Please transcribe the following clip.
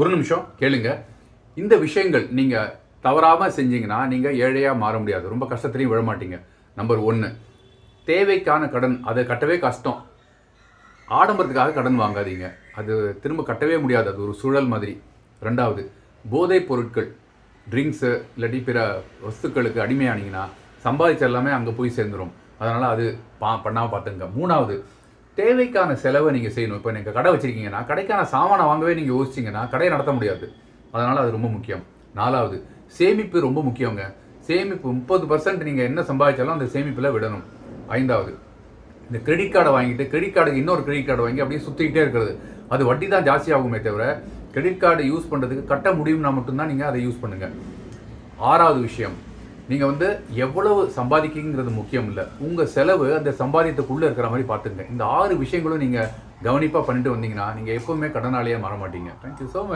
ஒரு நிமிஷம் கேளுங்க. இந்த விஷயங்கள் நீங்க தவறாமல் செஞ்சீங்கன்னா நீங்கள் ஏழையாக மாற முடியாது. ரொம்ப கஷ்டத்துலையும் விழ மாட்டீங்க. நம்பர் ஒன்று தேவைக்கான கடன் அதை கட்டவே கஷ்டம். ஆடம்பரத்துக்காக கடன் வாங்காதீங்க. அது திரும்ப கட்டவே முடியாது. அது ஒரு சூழல் மாதிரி. ரெண்டாவது போதைப் பொருட்கள் ட்ரிங்க்ஸு இல்லாட்டி பிற வஸ்துக்களுக்கு அடிமையானீங்கன்னா சம்பாதிச்ச எல்லாமே அங்கே போய் சேர்ந்துடும் அதனால் அது பா பண்ணாமல் பார்த்துங்க மூணாவது தேவைக்கான செலவை நீங்கள் செய்யணும். இப்போ நீங்கள் கடை வச்சுருக்கீங்கன்னா கடைக்கான சாமானை வாங்கவே நீங்கள் யோசிச்சிங்கன்னா கடையை நடத்த முடியாது. அதனால் அது ரொம்ப முக்கியம். நாலாவது சேமிப்பு ரொம்ப முக்கியங்க. சேமிப்பு முப்பது பர்சன்ட் நீங்கள் என்ன சம்பாதிச்சாலும் அந்த சேமிப்பில் விடணும். ஐந்தாவது இந்த கிரெடிட் கார்டை வாங்கிட்டு கிரெடிட் கார்டுக்கு இன்னொரு கிரெடிட் கார்டு வாங்கி அப்படியே சுற்றிக்கிட்டே இருக்கிறது. அது வட்டி தான் ஜாஸ்தியாகுமே தவிர கிரெடிட் கார்டு யூஸ் பண்ணுறதுக்கு கட்ட முடியும்னா மட்டும்தான் நீங்கள் அதை யூஸ் பண்ணுங்கள் ஆறாவது விஷயம் நீங்கள் வந்து எவ்வளவு சம்பாதிக்கிங்கிறது முக்கியம் இல்லை. உங்கள் செலவு அந்த சம்பாதியத்துக்குள்ளே இருக்கிற மாதிரி பார்த்துங்க இந்த ஆறு விஷயங்களும் நீங்கள் கவனிப்பாக பண்ணிட்டு வந்தீங்கன்னா நீங்கள் எப்போவுமே கடனாளியாக மாற மாட்டீங்க. Thank you so much